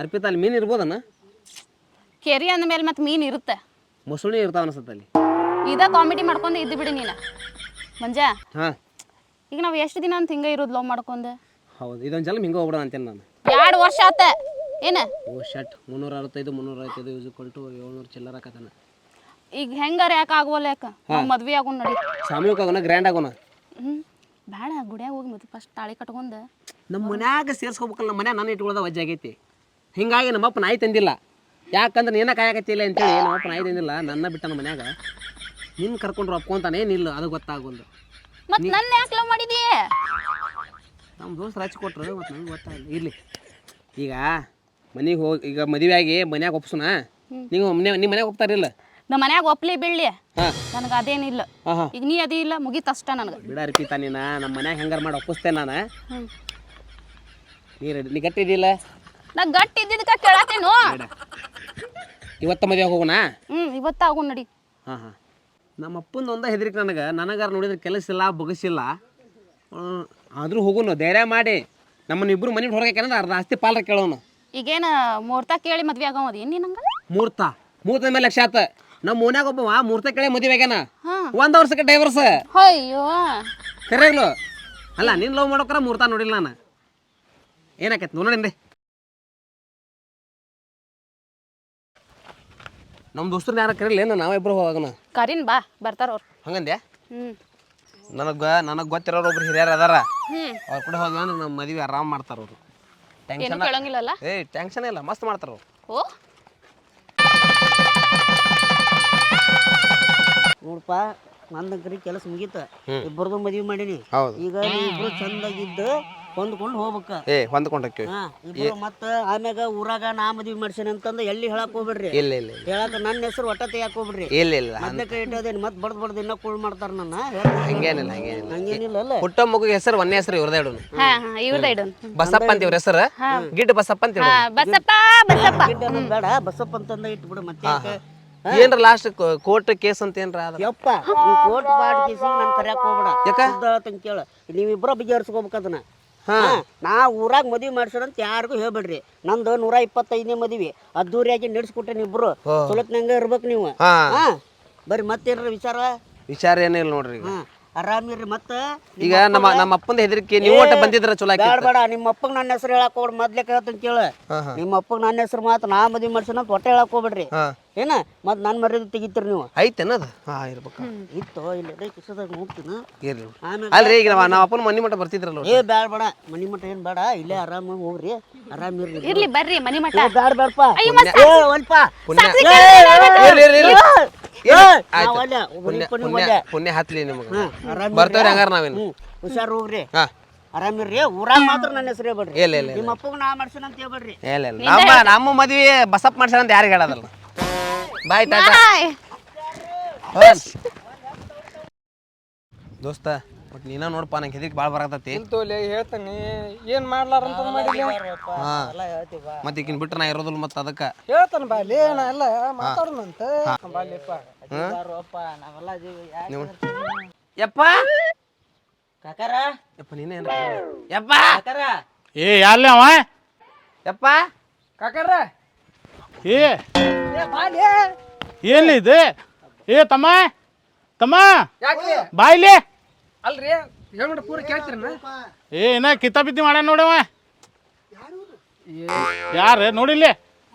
ಅರ್ಪಿತ ಅಲ್ಲಿ ಮೀನು ಇರ್ಬೋದನ ಕೆರಿ ಅಂದ್ಮೇಲೆ ಮತ್ತೆ ಮೀನು ಇರುತ್ತೆ. ಮೊಸಳಿ ಇರ್ತಾವ ಅನ್ಸುತ್ತೆ ಅಲ್ಲಿ. ಇದ ಕಾಮಿಡಿ ಮಾಡ್ಕೊಂಡು ಇದ್ದು ಬಿಡಿ ನೀನು. ಮಂಜ? ಹಾ. ಈಗ ನಾವು ಎಷ್ಟು ದಿನ ಅಂತ ಹಿಂಗೆ ಇರೋದು ಲವ್ ಮಾಡ್ಕೊಂಡು? ಹೌದು ಇದೊಂದು ಜಲ ಹಿಂಗೆ ಹೋಗ್ಬಿಡೋಣ ಅಂತೇನೆ ನಾನು. ಎರಡು ವರ್ಷ ಆತ? ಏನ? ಓ ಶಟ್ ಮುನ್ನೂರ ಅರವತ್ತೈದು ಮುನ್ನೂರ ಅರವತ್ತೈದು ಯೂಸ್ ಕೊಟ್ಟು ಏಳ್ನೂರು ಚಿಲ್ಲರ ಹಾಕತಾನ ಈಗ ಹೆಂಗಾರ ಯಾಕೆ ಆಗೋಲ್ಲ ಯಾಕೆ? ನಮ್ಮ ಮದ್ವೆ ಆಗೋಣ ನಡಿ. ಸಾಮೂಹಿಕ ಆಗೋಣ ಗ್ರ್ಯಾಂಡ್ ಆಗೋಣ. ಹ್ಞೂ ಬೇಡ ಗುಡಿಯಾಗ ಹೋಗಿ ಮತ್ತೆ ಫಸ್ಟ್ ತಾಳಿ ಕಟ್ಕೊಂಡು. ನಮ್ಮ ಮನ್ಯಾಗ ಸೇರ್ಸ್ಕೋಬೇಕಲ್ಲ ನಮ್ಮ ಮನ್ಯಾಗ ನಾನು ಇಟ್ಕೊಳ್ಳೋದ ವಜ್ಜೆ ಆಗೈತಿ. ಹಿಂಗಾಗಿ ನಮ್ಮಪ್ಪ ನಾಯಿ ತಂದಿಲ್ಲ. ಯಾಕಂದ್ರೆ ನೀನ ಕಾಯಕತ್ತಿಲ್ಲ ಅಂತೇಳಿ ನಮ್ಮಪ್ಪ ನಾಯಿ ತಂದಿಲ್ಲ. ನನ್ನ ಬಿಟ್ಟ ನಮ್ಮ ಮನ್ಯಾಗ. ನಿನ್ನ ಕರ್ಕೊಂಡ್ರು ಅಪ್ಕೊಂತಾನೆ ಏನಿಲ್ಲ ಅದು ಗೊತ್ತಾಗೊಂದು. ಮತ್ತೆ ನನ್ನ ಯಾಕೆ ಲವ್ ಮಾಡಿದೀ? ನಮ್ಮ ದೋಸ್ತ ಹಚ್ಚಿ ಕೊಟ್ರು ಮತ್ತು ನಂಗೆ ಗೊತ್ತಾಗಲ್ಲ ಇರಲಿ. ಈಗ ಮನೆಗೆ ಹೋಗಿ ಈಗ ಮದುವೆ ಆಗಿ ಮನ್ಯಾಗ ಒಪ್ಸುನ ನೀವು ಮನೆ ನಿಮ್ಮ ಮನ್ಯಾಗ ಒಪ್ತಾರಿಲ್ಲ ನಮ್ಮ ಮನ್ಯಾಗ ಒಪ್ಲಿ ಬೀಳ್ಲಿ ಹಾಂ. ನನಗೆ ಅದೇನಿಲ್ಲ ಈಗ ನೀ ಅದೇ ಇಲ್ಲ ಮುಗೀತಷ್ಟ ನನಗೆ. ಬಿಡ ರೀತಿ ನೀನು ನಮ್ಮ ಮನ್ಯಾಗ ಹೆಂಗಾರ ಮಾಡಿ ಒಪ್ಪಿಸ್ತೇನೆ ನಾನು. ನೀ ರೆಡಿ ನೀ ಗಟ್ಟಿದ್ದಿಲ್ಲ ನಾ ಗಟ್ಟಿ ಇದ್ದಿದ್ದಕ್ಕ ಕೇಳತ್ತೇನು ಇವತ್ತ ಮದುವೆ ಹೋಗೋಣ ಹ್ಞೂ ಇವತ್ತ ಆಗೋಣ ನಡಿ. ಹಾಂ ಹಾಂ. ನಮ್ಮ ಅಪ್ಪಂದು ಒಂದ ಹೆದರಿಕೆ ನನಗೆ. ನನಗಾರ ನೋಡಿದ್ರೆ ಕೆಲಸ ಇಲ್ಲ ಬಗಸಿಲ್ಲ. ಆದರೂ ಹೋಗೋಣ ಧೈರ್ಯ ಮಾಡಿ. ನಮ್ಮನ್ನ ಇಬ್ಬರು ಮನೆ ಹೊರಗೆ ಅರ್ಧ ಆಸ್ತಿ ಪಾಲ್ರ ಕೇಳೋನು. ಈಗೇನು ಮುಹೂರ್ತ ಕೇಳಿ ಮದ್ವೆ ಆಗೋದು ಏನು ನಂಗೆ? ಮೂರ್ತ. ಮೂರ್ತದ ಮೇಲೆ ಲಕ್ಷ ಆತ. ನಮ್ಮ ಮೂನ್ಯಾಗ ಒಬ್ಬ ಮೂರ್ತ ಕೇಳಿ ಮದುವೆ ಆಗ್ಯಾನ. ಒಂದು ವರ್ಷಕ್ಕೆ ಡೈವರ್ಸ್ ಅಯ್ಯೋ. ಕರೆಗ್ಲು ಅಲ್ಲ ನಿನ್ನ ಲವ್ ಮಾಡೋಕ್ರ ಮೂರ್ತ ನೋಡಿಲ್ಲ ನಾನು. ಏನಾಕೈತೆ? ನೋಡೇನ್ರಿ ನಮ್ಮ ದೋಸ್ತರನ್ನ ಯಾರು ಕರೀಲಿ? ಏನು ನಾವಿಬ್ರು ಹೋಗೋಣ. ಕರೀನ್ ಬಾ ಬರ್ತಾರ ಅವ್ರು. ಹಂಗಂದ್ಯಾ? ಹ್ಞೂ ನನಗೆ ನನಗೆ ಗೊತ್ತಿರೋರು ಒಬ್ರು ಹಿರಿಯರು ಅದಾರ. ಅವ್ರ ಕೂಡ ಹೋದ್ವಿ ಅಂದ್ರೆ ನಮ್ಮ ಮದುವೆ ಆರಾಮ್ ಮಾಡ್ತಾರ ಅವರು. ಏನು ಟೆನ್ಷನ್ ಕೇಳಂಗಿಲ್ಲಲ್ಲ? ಏ ಟೆನ್ಷನ್ ಇಲ್ಲ ಮಸ್ತ್ ಮಾಡ್ತಾರ ಅವ್ರು. ಓ. ನೋಡಪ್ಪ ನಂದಂಕ್ರಿ ಕೆಲಸ ಮುಗೀತ. ಇಬ್ಬರದು ಮದ್ವಿ ಮಾಡೀನಿ. ಹೌದು. ಈಗ ನೀವು ಇಬ್ರು ಚಂದಾಗಿದ್ದು ಹೊಂದ್ಕೊಂಡು ಹೋಗ್ಬೇಕ. ಏ ಹೊಂದ್ಕೊಂಡಕ್ಕೆ ಹಾ ಇಬ್ರು ಮತ್ತ ಆಮ್ಯಾಗ ಊರಾಗ ನಾ ಮದ್ವಿ ಮಾಡ್ಸೇನಿ ಅಂತಂದು ಎಲ್ಲಿ ಹೇಳಕ್ ಹೋಗ್ಬೇಡ್ರಿ? ಇಲ್ಲ ಇಲ್ಲ ಇಲ್ಲ. ಹೇಳಕ್ ನನ್ನ ಹೆಸರು ಒಟ್ಟ ತೆಗಿಯಾಕ ಹೋಗ್ಬೇಡ್ರಿ. ಇಲ್ಲ ಇಲ್ಲ ಮೊದ್ಲೇ ಕೈ ಇಟ್ಟದೇನು ಮತ್ತೆ ಬಡ್ದು ಬಡ್ದು ಇನ್ನ ಕೂಳ್ ಮಾಡ್ತಾರ ನನ್ನ? ಹಂಗೇನಿಲ್ಲ ಹಂಗೇನಿಲ್ಲ. ಹಂಗೇನಿಲ್ಲ ಅಲ್ಲ? ಹುಟ್ಟ ಮಗುಗೆ ಹೆಸರು ಒಂದೇ ಹೆಸರು ಇವ್ರದೇ ಇಡೋನು. ಹಾ ಹಾ ಇವ್ರದ ಇಡೋನು. ಬಸಪ್ಪ ಅಂತ ಇವ್ರ ಹೆಸರು. ಗಿಡ್ ಬಸಪ್ಪ ಅಂತ ಹಾ ಬಸಪ್ಪ ಬಸಪ್ಪ. ಗಿಡ್ಡ ಅನ್ನೋದ್ ಬೇಡ ಬಸಪ್ಪ ಅಂತಂದ ಇಟ್ಬಿಡು ಮತ್ತೆ ಯಾಕೆ? ಏನ್ರ ಲಾಸ್ಟ್ ಕೋರ್ಟ್ ಕೇಸ್ ಅಂತ ಏನ್ರ ಯಪ್ಪ ಈ ಕೋರ್ಟ್ ಪಾಟ್ ಕೇಸಿಗೆ ನಾನು ಕರ್ಯಾಕ ಹೋಗ್ಬೇಡ. ಯಾಕ? ಹೇಳ್ತೀನಿ ಕೇಳ. ನೀವಿಬ್ಬರ ಬಗೆಹರಿಸ್ಕೋಬೇಕು ಅದನ್ನ. ಹಾ. ನಾ ಊರಾಗ ಮದ್ವಿ ಮಾಡ್ಸೋರಂತ ಯಾರಿಗೂ ಹೇಳ್ಬೇಡ್ರಿ. ನಂದು ನೂರ ಇಪ್ಪತ್ತೈದನೇ ಮದ್ವಿ. ಅದ್ದೂರಿಯಾಗಿ ನಡೆಸ್ಕೊಟ್ಟೆ ಇಬ್ರು. ಸುಲತ್ನಂಗ ಇರ್ಬೇಕು ನೀವು. ಹಾ. ಹಾ. ಬರ್ರಿ ಮತ್ತೇನ್ರ ವಿಚಾರ? ವಿಚಾರ ಏನಿಲ್ಲ ನೋಡ್ರಿ ಈಗ. ಹಾ. ಆರಾಮಿರ್ರಿ ಮತ್ತೆ. ಈಗ ನಮ್ಮ ನಮ್ಮ ಅಪ್ಪಂದ ಹೆದರಿಕೆ ನೀವು ಒಟ್ಟ ಬಂದಿದ್ರ ಚಲೋ ಬೇಡ. ಬೇಡ ನಿಮ್ಮ ಅಪ್ಪಗೆ ನನ್ನ ಹೆಸರು ಹೇಳಕ್ ಹೋಗ್ರಿ ಮೊದ್ಲೇ ಹೇಳ್ತೀನಿ ಕೇಳ. ನಿಮ್ಮ ಅಪ್ಪಗೆ ನನ್ನ ಹೆಸರು ಮಾತ್ರ ನಾ ಮದುವೆ ಮಾಡ್ಸೋಣ ಅಂತ ಹೊಟ್ಟೆ ಹೇಳಕ್ ಹೋಗ್ಬೇಡ್ರಿ. ಏನ? ಮತ್ ನನ್ನ ಮರ್ಯಾದೆ ತೆಗಿತೀರಿ ನೀವು. ಐತೇನದ ಹಾ ಇರ್ಬೇಕು. ಇತ್ತು ಇಲ್ಲಿ ಕಿಸದಾಗ ಹೋಗ್ತೀನಿ ಇರ್ಲಿ ಆಮೇಲೆ ಅಲ್ರಿ ಈಗ ನಮ್ಮ ಅಪ್ಪನ ಮನೆ ಮಠ ಬರ್ತಿದ್ರಲ್ಲ ಏ ಬೇಡ ಬೇಡ ಮನಿ ಮಠ ಏನ್ ಬೇಡ ಇಲ್ಲೇ ಆರಾಮ ಹೋಗ್ರಿ ಆರಾಮ್ ಇರ್ರಿ ಇರ್ಲಿ ಬರ್ರಿ ಮನಿ ಮಠ ಬೇಡ ಬ್ಯಾಡ ಬೇಡಪ್ಪ ಏ ಇರ್ಲಿ ಇರ್ಲಿ. ಪುಣ್ಯ ಹತ್ಲಿ ನಿಮಗೆ. ಬರ್ತೇವ್ರಿ ಹಂಗಾರ ನಾವೇನು ಹುಷಾರ್ ಹೋಗ್ರಿ. ಹಾ. ಆರಾಮ್ ಇರ್ರಿ ಊರಾಗ ಮಾತ್ರ ನನ್ನ ಹೆಸರು ಹೇಳ್ಬೇಡ್ರಿ. ಇಲ್ಲ ಇಲ್ಲ ನಿಮ್ಮ ಅಪ್ಪಗೆ ನಾ ಮಾಡ್ಸೋಣ ಅಂತ ಹೇಳ್ಬೇಡ್ರಿ. ಇಲ್ಲ ಇಲ್ಲ ನಮ್ಮ ನಮ್ಮ ಮದ್ವಿ ಬಸಪ್ಪ ಮಾಡ್ಸೋಣ ಅಂತ ಯಾರಿಗೆ ಹೇಳೋದಲ್ಲ. ಬಾಯ್ ಟಾಟಾ ಬಾಯ್. ದೋಸ್ತ ಒಟ್ಟು ನೀನ ನೋಡಪ್ಪ ನಂಗೆ ಹೆದರಿಕೆ ಭಾಳ ಬರತೈತಿ ತೋಲೆ ಹೇಳ್ತಾನೆ. ಏನ್ ಮಾಡ್ಲಾರಂತ ಮಾಡಿಲ್ಲ ಹಾ. ಮತ್ತೆ ಈಗಿನ ಬಿಟ್ರೆ ನಾ ಇರೋದಿಲ್ಲ ಮತ್ತೆ ಅದಕ್ಕೆ. ಹೇಳ್ತಾನ ಬಾಲಿ ನಾ ಎಲ್ಲ ಮಾತಾಡೋಣಂತ ಬಾಲಿಪ್ಪ ನಾವೆಲ್ಲ ಯಪ್ಪ! ಕಾಕಾರ? ಯಪ್ಪ ನೀನೇ ಏನು ಯಪ್ಪ! ಕಾಕಾರ? ಏ ಯಾರ್ಲೆ ಅವ? ಯಪ್ಪ! ಕಾಕಾರ? ಏ. ಏನಿದೆ ಏ ತಮ್ಮ ತಮ್ಮ. ಬಾಯ್ಲಿ. ಅಲ್ರಿ? ಹೇಳ್ಬಿಡ ಪೂರ ಕೇಳ್ತೀರನ ಏ ಏನ ಬಿದ್ದಿ ಮಾಡ್ಯಾನ ನೋಡವ ಯಾರು ನೋಡಿಲ್ಲಿ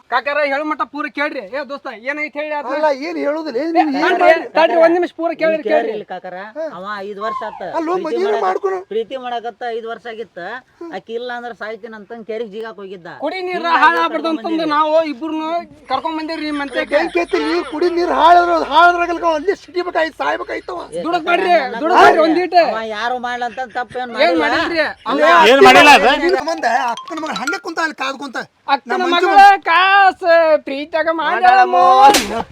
ಕಾಕಾರ ಹೇಳ ಮಟ್ಟ ಪೂರ ಕೇಳ್ರಿ. ಏ ದೋಸ್ತ ಏನೈತಿ ಹೇಳಿ? ಅಲ್ಲ ಏನ್ ಹೇಳುದಿಲ್ಲ? ಏನ್ ತಡ್ರಿ, ತಡ್ರಿ ಒಂದ್ ನಿಮಿಷ ಪೂರ ಕೇಳ್ರಿ ಕೇಳ್ರಿ ಇಲ್ಲಿ ಕಾಕಾರ ಅವ ಐದ್ ವರ್ಷ ಆತ. ಅಲ್ಲೋ ಪ್ರೀತಿ ಮದುವೆ ಮಾಡಾಕ- ಮಾಡ್ಕೊನು. ಪ್ರೀತಿ ಮಾಡಕತ್ತ ಐದ್ ವರ್ಷ ಆಗಿತ್ತ. ಆಕಿ ಇಲ್ಲ ಅಂದ್ರ ಸಾಯ್ತೀನಿ ಅಂತ ಕೆರಿಗೆ ಜಿಗಾಕ್ ಹೋಗಿದ್ದ. ಕುಡಿ ನೀರ ಹಾಳಾಗ್ಬಾರ್ದು ಅಂತಂದು ನಾವು ಇಬ್ರು ಕರ್ಕೊಂಡ್ ಬಂದಿರಿ ನಿಮ್ಮ ಮಂತ್ಯಕ್ಕೆ. ಕೇಳ್ತಿ ನೀರ್ ಕುಡಿ ನೀರ್ ಹಾಳದ್ರ ಹಾಳದ್ರಾಗಲ್ಕ ಅಲ್ಲಿ ಸಿಟಿಬೇಕಾಯ್ತು ಸಾಯ್ಬೇಕಾಯ್ತವ ದುಡಕ್ ಮಾಡ್ರಿ ದುಡಕ್ ಮಾಡ್ರಿ ಒಂದೀಟ ಅವ ಯಾರು ಮಾಡ್ಲಂತ ತಪ್ಪೇನ್ ಏನ್ ಮಾಡಿಲ್ಲ ಮಾಡಿಲ್ರಿ? ಏನ್ ಮಾಡಿಲ್ಲ ಅದ? ಸಂಬಂಧ ಅಕ್ಕನ ಮಗ ಹಂಗೆ ಕುಂತ ಅಲ್ಲಿ ಕಾದ್ಕೊಂತ ಅಕ್ಕನ ಮಗಳ ಕಾಸ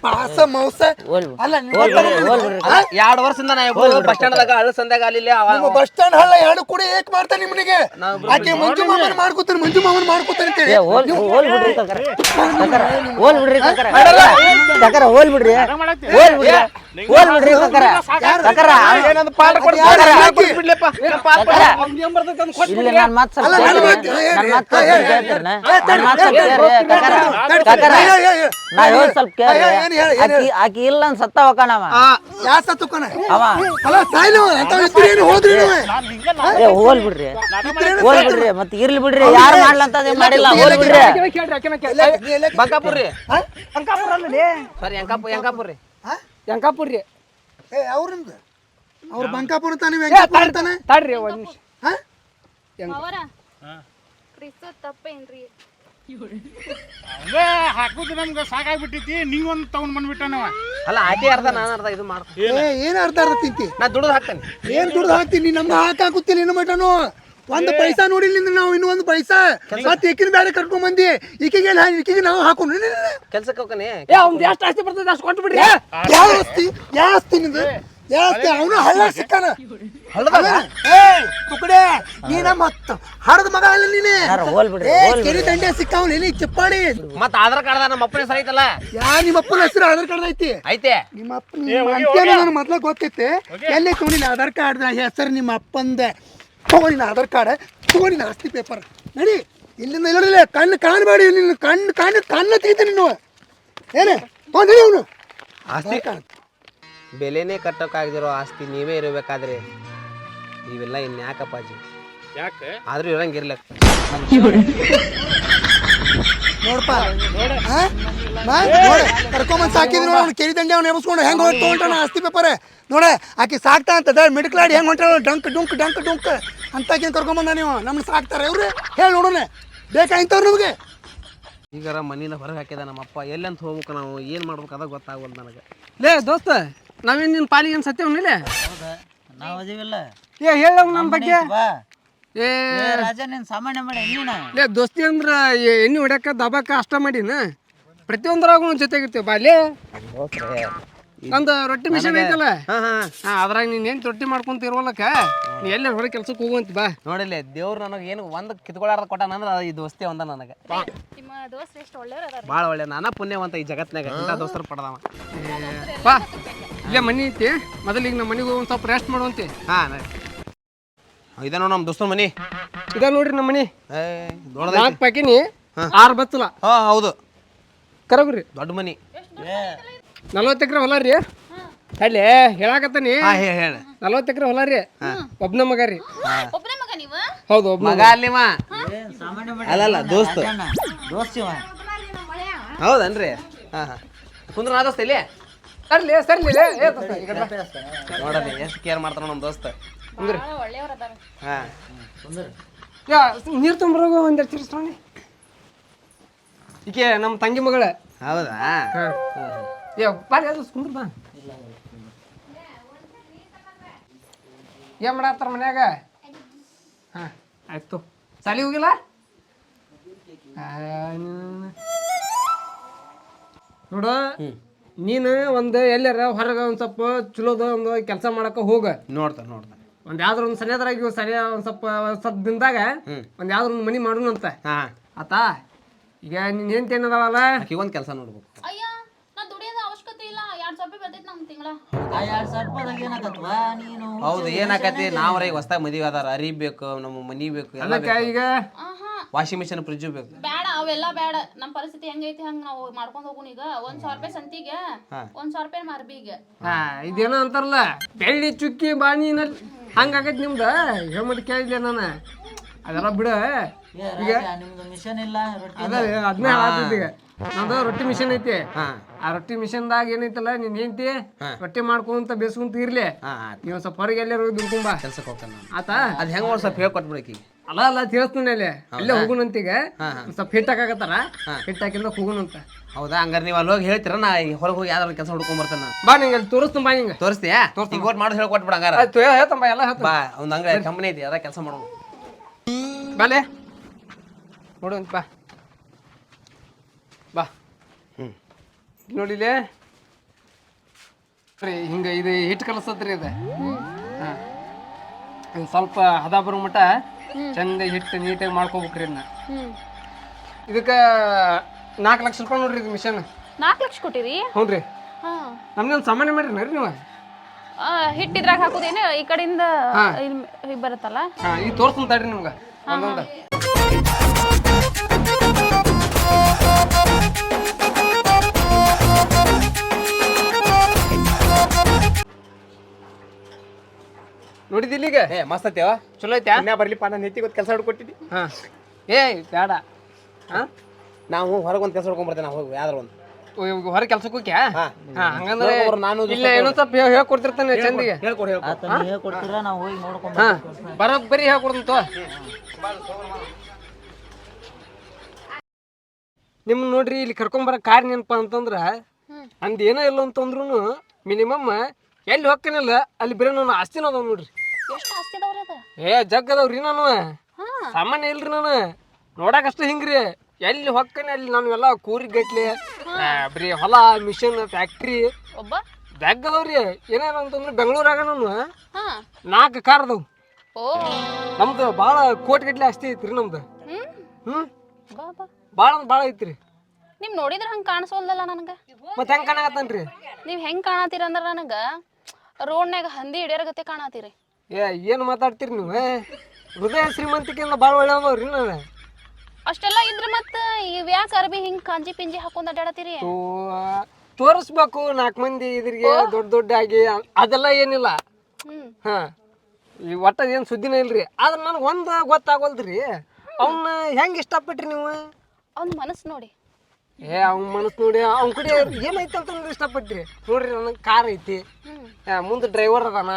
ಪಾಸ ಮೌಸ ಅಲ್ಲ ಎರಡು ವರ್ಷದಿಂದ ನಾ ಬಸ್ ಸ್ಟ್ಯಾಂಡ್ದಾಗ ಅಳ ಸಂದಾಗ ಅಲ್ಲಿ ಬಸ್ ಸ್ಟ್ಯಾಂಡ್ ಹಳ್ಳ ಎರಡು ಕೂಡ ಏಕ್ ಮಾಡ್ತಾನೆ ನಿಮ್ಮನಿಗೆ ಆಕೆ ಮಂಜು ಮಾಮನ್ ಮಾಡ್ಕೋತಾನೆ ಮಂಜು ಮಾಮನ್ ಮಾಡ್ಕೋತಾನೆ ಅಂತೇಳಿ. ಬಿಡ್ರಿ ಹೋಲ್ ಬಿಡ್ರಿ ಬಿಡ್ರಿ. ಹೋಲ್ ಬಿಡ್ರಿ ಏನಂದ್ ಪಾಠ ಬಿಡ್ಲಪ್ಪ ಏನ್ ಪಾಠ ಏನ್ ಇಲ್ಲಿ ಮಾತು ಸ್ವಲ್ಪ ನನ್ನ ಮಾತು ಸ್ವಲ್ಪ ನನ್ನ ಮಾತು ಸ್ವಲ್ಪ. ನಾ ಸ್ವಲ್ಪ ಏನ್ ಹೇಳು, ಏನ್ ಆಕಿ ಆಕಿ ಇಲ್ಲ ಅಂತ ಸತ್ತ ಹೋಕಣವ ಆ, ಯಾ ಸತ್ತುಕನ ಅವ ಅಲ್ಲ ಸಾಯ್ಲು ಅಂತ ಇದ್ರೇನು ಹೋದ್ರಿ ಏ ಹೋಲ್ ಬಿಡ್ರಿ ಹೋಲ್ ಬಿಡ್ರಿ ಮತ್ತೆ ಇರ್ಲಿ ಬಿಡ್ರಿ ಯಾರು ಮಾಡ್ಲಂತದೇ ಮಾಡಿಲ್ಲ ಹೋಲ್ ಬಿಡ್ರಿ ಬಂಕಾಪುರ್ ರೀ ಅಂಕಾಪುರ ಅಲ್ಲೇ ಸರಿ ಎಂಕಾಪುರ್ ಎಂಕಾಪುರ್ ರೀ ಅಂಕಾಪುರ ರೀ ಏ ಅವ್ರಿಂದ? ಅವ್ರು ಬಂಕಾಪುರ ತಾನೆ ವೆಂಕಾಪುರ ತಾಡ್ರಿ ತಾನೆ? ತಾಡ್ರಿ ಒಂದ್ ನಿಮಿಷ. ಹಾ? ಅವರ? ಕ್ರಿಸ್ತು ತಪ್ಪೇನ್ರಿ? ಅವೇ ಹಾಕುದು ನಮ್ಗೆ ಸಾಕಾಗ್ಬಿಟ್ಟೈತಿ ಒಂದು ತಗೊಂಡ್ ಬಂದ್ಬಿಟ್ಟಾನವ. ಅಲ್ಲ ಅದೇ ಅರ್ಧ ನಾನು ಅರ್ಧ ಇದು ಮಾಡ್ತೀನಿ. ಏ ಏನ್ ಅರ್ಧ ಅರ್ಧ ತಿಂತಿ? ನಾ ದುಡ್ದು ಹಾಕ್ತೇನೆ. ಏನ್ ದುಡ್ದು ಹಾಕ್ತೀನಿ? ನಮ್ಗೆ ಹಾಕಾಕುತ್ತಿಲ್ಲ ಇನ್ನು ಮಟನು ಒಂದು ಪೈಸಾ ನೋಡಿಲ್ಲ ನಾವು ಇನ್ನೂ ಒಂದು ಪೈಸಾ. ಮತ್ತೆ ಈಕಿನ ಬೇರೆ ಕರ್ಕೊಂಡ್ ಬಂದಿ. ಈಕಿಗೆ ಇಲ್ಲ, ಈಕಿಗೆ ನಾವು ಹಾಕೊಂಡು ಕೆಲ್ಸಕ್ಕೆ ಹೋಗನೆ ಏ ಅವ್ನ್ ಎಷ್ಟು ಆಸ್ತಿ ಬರ್ತದೆ ಅಷ್ಟು ಕೊಟ್ಟು ಬಿಡ್ರಿ ಯಾವ ಆಸ್ತಿ? ಯಾವ ಆಸ್ತಿ ನಿಂದು? ಯಾವ ಆಸ್ತಿ? ಅವನು ಹಳ್ಳ ಸಿಕ್ಕಾನ. ಏ ತುಕಡೆ ಮತ್ತ. ನಮ್ಮ ಹತ್ತು ಹಡದ ಮಗ ಅಲ್ಲ ನೀನೆ. ಹೋಲ್ ಬಿಡ್ರಿ ಕೆರಿ ದಂಡೆ ಸಿಕ್ಕಾವ್ ನೀ ಚಿಪ್ಪಾಡಿ. ಮತ್ತ ಆಧಾರ್ ಕಾರ್ಡ್ ನಮ್ಮ ಅಪ್ಪನ ಹೆಸರು ಐತಲ್ಲ? ಯಾ ನಿಮ್ಮ ಅಪ್ಪನ ಹೆಸರು ಆಧಾರ್ ಕಾರ್ಡ್ ಐತಿ? ಐತೆ. ನಿಮ್ಮ ಅಪ್ಪ ನಿಮ್ಮ ಅಂತ್ಯನ ನನಗೆ ಮೊದ್ಲ ಗೊತ್ತೈತೆ. ಎಲ್ಲಿ ತೊಗೊಂಡಿಲ್ಲ ಆಧಾರ್ ಕಾರ್ಡ್ ಹೆಸರು ನಿಮ್ಮ ಅಪ್ಪಂದ ತಗೊಂಡಿನ ಆಧಾರ್ ಕಾರ್ಡ್ ತಗೊಂಡಿನ ಆಸ್ತಿ ಪೇಪರ್. ನಡಿ ಇಲ್ಲಿಂದ ಇಲ್ಲಿಲ್ಲ ಕಣ್ಣು ಕಾಣಬೇಡಿ ನಿನ್ನ ಕಣ್ಣು ಕಣ್ಣು ಕಣ್ಣು ತೆಗಿತೀನಿ ನೀನು. ಏನೇ ತೊಗೊಂಡಿ ಅವನು. ಆಸ್ತಿ? ಬೆಲೆನೇ ಕಟ್ಟೋಕ್ಕಾಗದಿರೋ ಆಸ್ತಿ ನೀವೇ ಇರಬೇಕಾದ್ರೆ ಇವೆಲ್ಲ ಇನ್ಯಾಕಪ್ಪಾಜಿ ಯಾಕೆ? ಆದರೂ ಇರಂಗಿರ್ಲ. ನೋಡಪ್ಪ. ಹಾ? ನೋಡ. ಕರ್ಕೊಂಬಂದ್ ಸಾಕಿದ್ರು ನೋಡು ಅವ್ನು ಕೆರಿ ದಂಡೆ ಅವ್ನು ಎಬ್ಸ್ಕೊಂಡು ಹೆಂಗೆ ಹೋಗಿ ತೊಗೊಂಡ್ರೆ ಆಸ್ತಿ ಪೇಪರ್. ನೋಡ ಆಕಿ ಸಾಕ್ತಾ ಅಂತ ಅಂತದ ಮಿಡ್ಕ್ಲಾಡಿ ಹೆಂಗೆ ಹೊಂಟ್ರೆ ಡಂಕ್ ಡುಂಕ್ ಡಂಕ್ ಡುಂಕ್. ಅಂತಾಕಿನ ಕರ್ಕೊಂಬಂದ ನೀವು ನಮ್ಮನ್ನ ಸಾಕ್ತಾರೆ. ಇವ್ರಿ ಹೇಳಿ ನೋಡೋಣ ಬೇಕಾಯ್ತವ್ರು ನಮಗೆ? ಈಗಾರ ಮನಿಯಿಂದ ಹೊರಗೆ ಹಾಕಿದ ನಮ್ಮಪ್ಪ. ಎಲ್ಲಂತ ಹೋಗ್ಬೇಕು ನಾವು? ಏನು ಮಾಡ್ಬೇಕು ಅದ ಗೊತ್ತಾಗಲ್ಲ ನನಗೆ. ಲೇ ದೋಸ್ತ ನಾವೇನು ನಿನ್ ಪಾಲಿಗೆ ಏನ್ ಸತ್ಯವನಿಲ್ಲ ನಾವು ಅದೀವಿಲ್ಲ. ಏ ಹೇಳ ನಮ್ಮ ಬಗ್ಗೆ. ಬಾ. ಏ. ರಾಜ ನೀನ್ ಸಾಮಾನ್ಯ ಮಾಡಿ ನೀನ ಲೇ ದೋಸ್ತಿ ಅಂದ್ರ ಎ- ಎಣ್ಣೆ ಹೊಡ್ಯಾಕ ದಬಾಕ ಅಷ್ಟ ಮಾಡಿನ? ಪ್ರತಿಯೊಂದ್ರಾಗು ಒಂದ್ ಜೊತೆಗಿರ್ತೀವಿ ಬಾ ಲೇ. ನಂದು ರೊಟ್ಟಿ ಮಿಷನ್ ಐತಲ್ಲ? ಹಾಂ ಹಾಂ. ಹಾ ಅದ್ರಾಗ ನೀನ್ ಏನ್ ರೊಟ್ಟಿ ಮಾಡ್ಕೊಂತ ಇರೋಲಕ್ಕ ನೀ ಎಲ್ಲ ಹೊರ ಕೆಲ್ಸಕ್ಕೆ ಹೋಗುವಂತ ಬಾ. ನೋಡಿಲ್ಲ ದೇವ್ರು ನನಗೆ ಏನು ಒಂದು ಕಿತ್ಕೊಳಾರ್ದ ಕೊಟ್ಟಾನ ಅಂದ್ರೆ ಅದು ಈ ದೋಸ್ತಿ ಒಂದ ನನಗೆ. ನಿಮ್ಮ ದೋಸ್ತ್ ಎಷ್ಟು ಒಳ್ಳೆಯವ್ರ ಅದಾರ? ಭಾಳ ಒಳ್ಳೆ ನಾನ ಪುಣ್ಯವಂತ ಈ ಜಗತ್ನಾಗ ಇಂಥ ದೋಸ್ತರು ಪಡೆದವ. ಬಾ. ಇಲ್ಲೇ ಮನಿ ಐತಿ. ಮೊದಲಿಗೆ ನಮ್ಮ ಮನೆಗೆ ಒಂದ್ ಸ್ವಲ್ಪ ರೆಸ್ಟ್ ಹಾ ಹಾಂ ಇದೇನೋ ನಮ್ಮ ದೋಸ್ತನ ಮನಿ. ಇದ ನೋಡ್ರಿ ನಮ್ಮ ಮನಿ. ಏ ದೊಡ್ಡದ ನಾಲ್ಕು ಪ್ಯಾಕಿನಿ ಆರು ಬತ್ತಲ. ಹಾಂ ಹೌದು. ಕರಬ್ರಿ ದೊಡ್ಡ ಮನಿ. ನಲ್ವತ್ತು ಎಕರೆ ಹೊಲ ರೀ. ಅಲ್ಲಿ ಹೇಳಾಕತ್ತಾನಿ. ಹಾಂ ಹೇಳಿ ಹೇಳ. ನಲ್ವತ್ತು ಎಕರೆ ಹೊಲ ರೀ. ಒಬ್ನ ಮಗ ರೀ. ಒಬ್ಬನೇ ಮಗ ನೀವು? ಹೌದು ಒಬ್ನ ಮಗ ಅಲ್ಲಿ ಮಾ ಅಲ್ಲಲ್ಲ ದೋಸ್ತ. ದೋಸ್ತಿವ ಹೌದನ್ರಿ? ಹಾಂ ಹಾಂ. ಕುಂದ್ರ ನಾ ದೋಸ್ತ ಇಲ್ಲಿ? ಸರ್ಲಿ ಸರ್ಲಿ ದೋಸ್ತ, ನೋಡಲಿ ಎಷ್ಟು ಕೇರ್ ಮಾಡ್ತಾನ ನಮ್ಮ ದೋಸ್ತ. ಅದಾರ. ಹಾಂ. ಯಾ ನೀರು ತುಂಬ್ರಾಗ ಒಂದ್ ಎರಡು ಚಿರ್ಸ್ಕೊಂಡು ಈಕೆ ನಮ್ಮ ತಂಗಿ ಮಗಳ. ಹೌದಾ? ಏ ಬಾರಿ ಅದು ಕುಂದ್ರ ಬಾ. ಏನ್ ಮಾಡತ್ತಾರ ಮನ್ಯಾಗ? ಹಾ ಆಯ್ತು ಸಾಲಿ ಹೋಗಿಲ್ಲ? ನೋಡು ನೀನು ಒಂದು ಎಲ್ಲಾರ ಹೊರಗೆ ಒಂದು ಸ್ವಲ್ಪ ಚಲೋದ ಒಂದು ಕೆಲಸ ಮಾಡಕ್ಕೆ ಹೋಗ. ನೋಡ್ತಾನೆ ನೋಡ್ತಾನೆ. ಒಂದು ಯಾವ್ದಾರ ಒಂದು ಸರಿಯಾದ್ರಾಗಿ ಸರಿಯ ಒಂದು ಸ್ವಲ್ಪ ಸ್ವಲ್ಪ ದಿನದಾಗ ಒಂದು ಯಾವ್ದಾರ ಒಂದು ಮನಿ ಮಾಡೋಣಂತ. ಹಾಂ. ಆತಾ ಈಗ ನೀನು ಏನು ತಿನ್ನದವಲ್ಲ ಈಗ ಒಂದು ಕೆಲಸ ನೋಡ್ಬೇಕು. ಅಯ್ಯ ನಾ ದುಡಿಯೋದ ಅವಶ್ಯಕತೆ ಇಲ್ಲ. ಎರಡ್ ಸಾವಿರ ರೂಪಾಯಿ ಬರ್ತೈತಿ ನಮ್ ತಿಂಗಳ. ಆ ಎರಡ್ ಸಾವಿರ ರೂಪಾಯಿದಾಗ ಏನಾಗತ್ವಾ ನೀನು? ಹೌದು ಏನಾಕತಿ ನಾವ್ರ ಈಗ ಹೊಸ್ದಾಗ ಮದುವೆ ಅದಾರ. ಅರಿ ಬೇಕು ನಮ್ಮ ಮನಿ ಬೇಕು ಎಲ್ಲ ಅದಕ್ಕೆ ಈಗ? ಆಹಾ. ವಾಷಿಂಗ್ ಮಿಷನ್ ಫ್ರಿಜ್ಜು ಬೇಕು. ಅವೆಲ್ಲ ಬೇಡ. ನಮ್ ಪರಿಸ್ಥಿತಿ ಹೆಂಗೈತಿ ಹಂಗ ನಾವು ಮಾಡ್ಕೊಂಡ್ ಹೋಗುಣ ಈಗ. ಒಂದ್ ಸಾವಿರ ರೂಪಾಯಿ ಸಂತಿಗೆ ಒಂದ್ ಸಾವಿರ ರೂಪಾಯಿ ಮಾರ್ಬಿಗೆ. ಹಾ ಇದೇನೋ ಅಂತಾರಲ್ಲ ಬೆಳ್ಳಿ ಚುಕ್ಕಿ ಬಾಣಿನಲ್ಲಿ ಹಂಗಾಗೈತಿ ನಿಮ್ದ? ಹೇಳ್ಬಿಟ್ಟು ಕೇಳಿದ್ದೆ ನಾನು? ಅದೆಲ್ಲ ಬಿಡ. ಈಗ ಮಿಷನ್ ಇಲ್ಲ ರೊಟ್ಟಿ ಅದ ಅದನ್ನೇ ಹೇಳತ್ತಿದ್ದ ಈಗ. ನಂದು ರೊಟ್ಟಿ ಮಿಷನ್ ಐತಿ. ಆ ರೊಟ್ಟಿ ಮಿಷನ್ದಾಗ ಏನೈತಲ್ಲ ನಿನ್ ಹೆಂಡತಿ ರೊಟ್ಟಿ ಮಾಡ್ಕೊಂತ ಬೇಸ್ಕೊಂತ ಇರ್ಲಿ. ನೀವ್ ಸ್ವಲ್ಪ ಹೊರಗೆ ಎಲ್ಲರೂ ದುಡ್ಕೊಂಬ ಕೆಲ್ಸಕ್ಕೆ ಹೋಗ್ತಾನೆ ನಾನು. ಆತ? ಅದು ಹೆಂಗೆ ಸ್ವಲ್ಪ ಹೇಳ್ಕೊಟ್ಬಿಡಕಿ ಅಲ್ಲ ಅಲ್ಲ ತಿಳಿಸ್ತೀನಿ ಅಲ್ಲಿ ಅಲ್ಲೇ ಹೋಗುಣಂತ ಈಗ. ಸ್ವಲ್ಪ ಹಿಟ್ ಹಾಕಾಕತ್ತಾರ. ಹಿಟ್ ಹಾಕಿಂದ ಹೋಗುಣಂತ ಹೌದಾ? ಹಂಗಾರೆ ನೀವು ಅಲ್ಲಿ ಹೋಗಿ ಹೇಳ್ತೀರ? ನಾ ಹೊರಗೆ ಹೋಗಿ ಯಾವ್ದಾರು ಕೆಲಸ ಹುಡ್ಕೊಂಡ್ ಬರ್ತಾನೆ ನಾನು. ಬಾ ನಿಂಗೆ ಅಲ್ಲಿ ತೋರಿಸ್ತೀನಿ ಬಾ ನಿಂಗೆ. ತೋರಿಸ್ತೀಯ? ಈಗ ಒಟ್ಟು ಹೇಳಿ ಕೊಟ್ಬಿಡ ಹಂಗಾರ ಹೇಳ್ತಂಬ ಎಲ್ಲ ಹೇಳ್ತ ಬಾ ಒಂದು ಹಂಗ ಕಂಪ್ನಿ ಐತಿ ಅದ ಕೆಲಸ ಮಾಡೋಣ. ಬಾಲೆ ನೋಡು ಬಾ. ಬಾ. ಹ್ಞೂ ನೋಡಿಲೇ ರೀ ಹಿಂಗೆ ಇದು ಹಿಟ್ಟು ಕಲಿಸತ್ರಿ ಇದು. ಹಾಂ. ಇದು ಸ್ವಲ್ಪ ಹದ ಬರೋ ಮಟ ಚಂದ ಹಿಟ್ಟು ನೀಟಾಗಿ ಮಾಡ್ಕೋಬೇಕ್ರಿ ಇದನ್ನ ಇದಕ್ಕೆ ನಾಲ್ಕು ಲಕ್ಷ ರೂಪಾಯಿ ನೋಡ್ರಿ ಇದು ಮಿಷನ್ ನಾಲ್ಕು ಲಕ್ಷ ಕೊಟ್ಟಿರಿ? ಹ್ಞೂ ರೀ ಹಾ. ನಮ್ಗೆ ಒಂದು ಸಾಮಾನ್ಯ ನೋಡ್ರಿ ನೀವು? ಹಿಟ್ಟಿದ್ರಾಗ ಹಾಕೋದೇನು? ಈ ಕಡೆಯಿಂದ ಇಲ್ಲಿ ಬರುತ್ತಲ್ಲ? ಹಾ ಈಗ ತೋರಿಸ್ತೀನಿ ತಡ್ರಿ ನಿಮ್ಗೆ. ಒಂದೊಂದು. ನೋಡಿದಿಲ್ಲ ಈಗ ಏ ಮಸ್ತ್ ಐತೆವ ಚಲೋ ಐತ್ಯಾ ಪುಣ್ಯ ಬರ್ಲಿಪ್ಪ ನಾನು ನೆತ್ತಿ ಗೊತ್ತು ಕೆಲಸ ಹಿಡ್ಕೊಟ್ಟಿದ್ದಿ. ಹಾ. ಏ ಬೇಡ ಹಾ? ನಾವು ಹೊರಗೆ ಒಂದು ಕೆಲಸ ಹಿಡ್ಕೊಂಡ್ಬರ್ತೇನೆ ನಾವು ಹೋಗಿ ಯಾವ್ದಾರ ಒಂದು. ಹೊರ ಕೆಲ್ಸಕ್ಕೆ ಹೋಗ್ಯಾ? ಹಾ. ಹಾ ಹಂಗಂದ್ರೆ ಅವ್ರು ನಾನು ಇಲ್ಲ ಏನೋ ಸ್ವಲ್ಪ ಹೇಳ್- ಹೇಳ್ಕೊಡ್ತಿರ್ತಾನೆ ಚಂದಿಗೆ. ಹೇಳ್ಕೊಡಿ ಹೇಳ್ಕೊಡಿ. ಆತ ನೀವು ಹೇಳ್ಕೊಡ್ತೀರಾ? ನಾವು ಹೋಗಿ ನೋಡ್ಕೊಂಡ್ ಹಾ. ಬರೋಬ್ಬರಿ ಹೇಳ್ಕೊಡ್ತೀನಿ ತೋ ನಿಮ್ ನೋಡ್ರಿ ಇಲ್ಲಿ ಕರ್ಕೊಂಬರ ಕಾರ್ ಏನಪ್ಪ ಅಂತಂದ್ರ ಅಂದ್ ಏನೋ ಇಲ್ಲ ಅಂತಂದ್ರು ಮಿನಿಮಮ್ ಎಲ್ಲಿ ಹೋಗ್ತೀನಿಲ್ಲ? ಅಲ್ಲಿ ಬರೀ ನಾನು ಆಸ್ತಿನ ಅದಾವ ನೋಡ್ರಿ. ಎಷ್ಟು ಆಸ್ತಿ ಅದಾವ್ರಿ ಅದ? ಏ ಜಗ್ ಅದಾವ್ರಿ ನಾನು. ಸಾಮಾನ್ಯ ಇಲ್ರಿ ನಾನು. ನೋಡಕ್ ಅಷ್ಟು ಹಿಂಗ್ರಿ. ಎಲ್ಲಿ ಹೊಕ್ಕನೆ ಅಲ್ಲಿ ನಾನು ಎಲ್ಲ ಕೂರಿ ಗಟ್ಲೆ ಬರೀ ಹೊಲ ಮಿಷನ್ ಫ್ಯಾಕ್ಟ್ರಿ. ಒಬ್ಬ? ಜಗ್ ಅದಾವ್ರಿ. ಏನೇನು ಅಂತಂದ್ರೆ ಬೆಂಗಳೂರಾಗ ನಾನು. ನಾಲ್ಕು ಕಾರ್ ಅದಾವು. ಓ. ನಮ್ದು ಭಾಳ ಕೋಟಿ ಗಟ್ಲೆ ಆಸ್ತಿ ಐತ್ರಿ ನಮ್ದು. ಹ್ಮ್. ಹ್ಞೂ ಬಾ ಬಾ. ಭಾಳ ಅಂದ್ರೆ ಭಾಳ ಐತ್ರಿ. ನಿಮ್ ನೋಡಿದ್ರ ಹಂಗ ಕಾಣಿಸೋಲ್ದಲ್ಲ ನನಗ? ಮತ್ತೆ ಹೆಂಗೆ ಕಾಣಕತ್ತನ್ರಿ? ನೀವ್ ಹೆಂಗ್ ಕಾಣತೀರ ಅಂದ್ರ ನನಗ? ರೋಡ್ನ್ಯಾಗ ಹಂದಿ ಹಿಡಿಯರ ಗತೆ ಕಾಣತ್ತೀರಿ ಏ ಏನು ಮಾತಾಡ್ತೀರಿ ನೀವು ಹೃದಯ ಶ್ರೀಮಂತಿಕೆಯಿಂದ ಭಾಳ ಒಳ್ಳೆ ಅದಾವ್ರಿ ನಾನು ಅಷ್ಟೆಲ್ಲ ಇದ್ರೆ ಮತ್ತೆ ಇವ್ ಯಾಕ ಅರ್ಬಿ ಹಿಂಗ್ ಕಾಂಜಿ ಪಿಂಜಿ ಹಾಕೊಂಡ್ ಅಡ್ಡಾಡತ್ತೀರಿ ತೋರಿಸ್ಬೇಕು ನಾಲ್ಕು ಮಂದಿ ಇದ್ರಿಗೆ ದೊಡ್ಡ ದೊಡ್ಡ ಆಗಿ ಅದೆಲ್ಲ ಏನಿಲ್ಲ. ಹ್ಮ್. ಹಾಂ ಈ ಒಟ್ಟ ಏನು ಸುದ್ದಿನ ಇಲ್ರಿ. ಆದ್ರೆ ನನಗೆ ಒಂದು ಗೊತ್ತಾಗೋಲ್ದ್ರಿ. ಅವನ್ನ ಹೆಂಗೆ ಇಷ್ಟಪಟ್ರಿ ನೀವು? ಅವ್ನ ಮನಸ್ಸು ನೋಡಿ. ಏ ಅವ್ನ ಮನಸ್ಸು ನೋಡಿ ಅವ್ನ ಕಡೆ ಏನೈತೆ ಅಂತಂದ್ರೆ ಇಷ್ಟಪಟ್ರಿ. ನೋಡ್ರಿ ನನಗೆ ಕಾರ್ ಐತಿ. ಮುಂದೆ ಡ್ರೈವರ್ ಅದಾನ.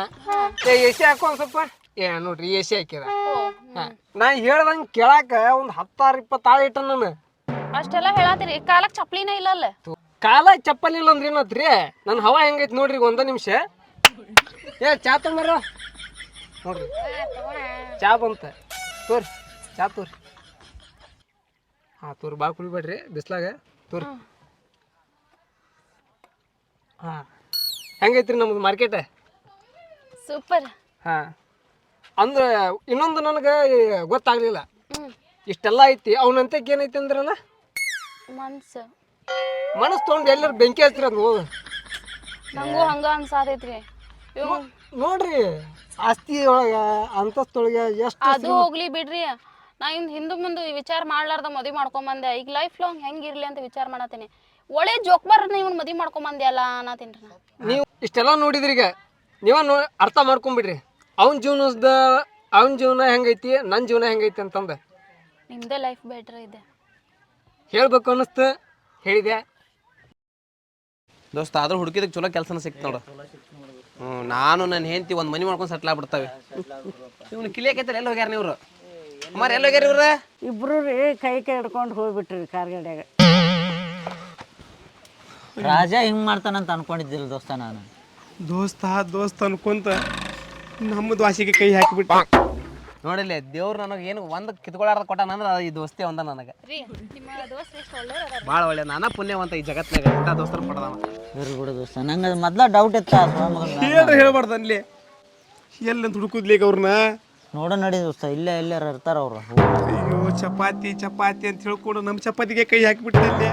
ಏ ಎ ಸಿ ಹಾಕೋ ಒಂದ್ ಸ್ವಲ್ಪ. ಏ ನೋಡ್ರಿ ಎ ಸಿ ಹಾಕಿದ. ನಾ ಹೇಳ್ದಂಗೆ ಕೇಳಾಕ ಒಂದು ಹತ್ತಾರು ಇಪ್ಪತ್ತು ಆಳು ಇಟ್ಟ ನಾನು. ಅಷ್ಟೆಲ್ಲ ಹೇಳಾತಿರಿ ಕಾಲಕ್ ಚಪ್ಲಿನೇ ಇಲ್ಲ ಅಲ್ಲ ಕಾಲ ಚಪ್ಪಲಿ ಇಲ್ಲ ಅಂದ್ರೆ ಏನತ್ರಿ? ನನ್ನ ಹವಾ ಹೆಂಗೈತಿ ನೋಡ್ರಿ ಈಗ ಒಂದ ನಿಮಿಷ. ಏ ಚಾ ತೊಂಬರ ನೋಡ್ರಿ. ಚಾ ಬಂತ. ತೋರಿ ಚಾ ತೋರಿ. ಹಾಂ ತೋರಿ ಭಾಳ ಕುಡಿಬೇಡ್ರಿ ಬಿಸ್ಲಾಗ. ತೋರಿ. ಹಾಂ. ಹೆಂಗೈತ್ರಿ ನಮ್ದು ಮಾರ್ಕೆಟ್ ಸೂಪರ್ ಹಾಂ. ಅಂದ್ರೆ ಇನ್ನೊಂದು ನನಗೆ ಗೊತ್ತಾಗ್ಲಿಲ್ಲ. ಇಷ್ಟೆಲ್ಲ ಐತಿ ಅವನಂತೆ ಏನೈತಿ ಅಂದ್ರಲ್ಲ? ಮನಸ್ಸು ಮನಸ್ಸು ತೊಗೊಂಡು ಎಲ್ಲರೂ ಬೆಂಕಿ ಹಚ್ಚಿರ ಅದು ನಂಗೂ ಹಂಗ ಅನ್ಸಾತೈತ್ರಿ. ನೋಡ್ರಿ ಆಸ್ತಿ ಒಳಗ ಅಂತಸ್ತೊಳಗ ಎಷ್ಟು ಅದು ಹೋಗ್ಲಿ ಬಿಡ್ರಿ. ನಾ ಇನ್ ಹಿಂದೆ ಮುಂದೆ ವಿಚಾರ ಮಾಡ್ಲಾರ್ದ ಮದ್ವಿ ಮಾಡ್ಕೊಂಬಂದೆ. ಈಗ ಲೈಫ್ ಲಾಂಗ್ ಹೆಂಗಿರ್ಲಿ ಅಂತ ವಿಚಾರ ಮಾಡತ್ತೀನಿ. ಒಳ್ಳೆ ಜೋಕ್ಬಾರ್ ಇವ್ನ ಮದ್ವಿ ಮಾಡ್ಕೊಂಬಂದೆ ಅಲ್ಲ ಅನ್ನತೀನಿ ನಾ. ನೀವು ಇಷ್ಟೆಲ್ಲ ನೋಡಿದ್ರಿ ಈಗ. ನೀವ ನೋ ಅರ್ಥ ಮಾಡ್ಕೊಂಬಿಡ್ರಿ. ಅವನ್ ಜೀವನದ ಅವನ್ ಜೀವನ ಹೆಂಗೈತಿ ನನ್ನ ಜೀವನ ಹೆಂಗೈತಿ ಅಂತಂದ. ನಿಮ್ದೇ ಲೈಫ್ ಬೆಟರ್ ಇದೆ. ಹೇಳ್ಬೇಕು ಅನ್ನಿಸ್ತು ಹೇಳಿದೆ. ದೋಸ್ತ ಆದ್ರೂ ಹುಡುಕಿದಕ್ಕೆ ಚಲೋ ಕೆಲಸನ ಸಿಕ್ತು ನೋಡು. ಹ್ಞೂ ನಾನು ನನ್ನ ಹೆಂಡತಿ ಒಂದು ಮನೆ ಮಾಡ್ಕೊಂಡು ಸೆಟ್ಲ್ ಆಗ್ಬಿಡ್ತಾವೆ. ಇವ್ನು ಕಿಲಿಯಾಕೈತಲ್ಲ ಎಲ್ಲಿ ಹೋಗ್ಯಾರ ನೀವ್ರು? ಅಮ್ಮಾರ ಎಲ್ಲಿ ಹೋಗ್ಯಾರ ಇವ್ರ? ಇಬ್ರು ರೀ ಕೈ ಕೈ ಹಿಡ್ಕೊಂಡು ಹೋಗ್ಬಿಟ್ರಿ ಕಾರ್ಗಡ್ಯಾಗ ರಾಜ ಹಿಂಗ್ ಮಾಡ್ತಾನಂತ ಅನ್ಕೊಂಡಿದ್ದಿಲ್ಲ ದೋಸ್ತ ನಾನು? ದೋಸ್ತ ದೋಸ್ತ ಅನ್ಕೊಂತ ನಮ್ಮ ವಾಸಿಗೆ ಕೈ ಹಾಕಿಬಿಟ್ಟ ನೋಡಿಲ್ಲ ದೇವ್ರು ನನಗೆ ಏನು ಒಂದು ಕಿತ್ಕೊಳ್ಳಾರ್ದ ಕೊಟ್ಟಾನಂದ್ರೆ ಅದು ಈ ದೋಸ್ತಿ ಒಂದ ನನಗೆ. ಬಾಳ ಭಾಳ ಒಳ್ಳೆ ನಾನ ಪುಣ್ಯವಂತ ಈ ಜಗತ್ನಾಗ ಊಟ ದೋಸ್ತರು ಕೊಡದವ. ಇವ್ರು ಬಿಡು ದೋಸ್ತ ನಂಗೆ ಮೊದ್ಲ ಡೌಟ್ ಇತ್ತ ಹೇಳ್ರಿ ಹೇಳ್ಬಾರ್ದು ಅಲ್ಲಿ ಎಲ್ಲಿ ಹುಡುಕುದ್ಲೀಗ ಅವ್ರನ್ನ ನೋಡ ನಡಿ ದೋಸ್ತ, ಇಲ್ಲೇ ಎಲ್ಲಾರ ಇರ್ತಾರ ಅವ್ರು. ಅಯ್ಯೋ, ಚಪಾತಿ ಚಪಾತಿ ಅಂತ ಹೇಳ್ಕೊಂಡು ನಮ್ಮ ಚಪಾತಿಗೆ ಕೈ ಹಾಕಿಬಿಟ್ಟಿದ್ದೆ.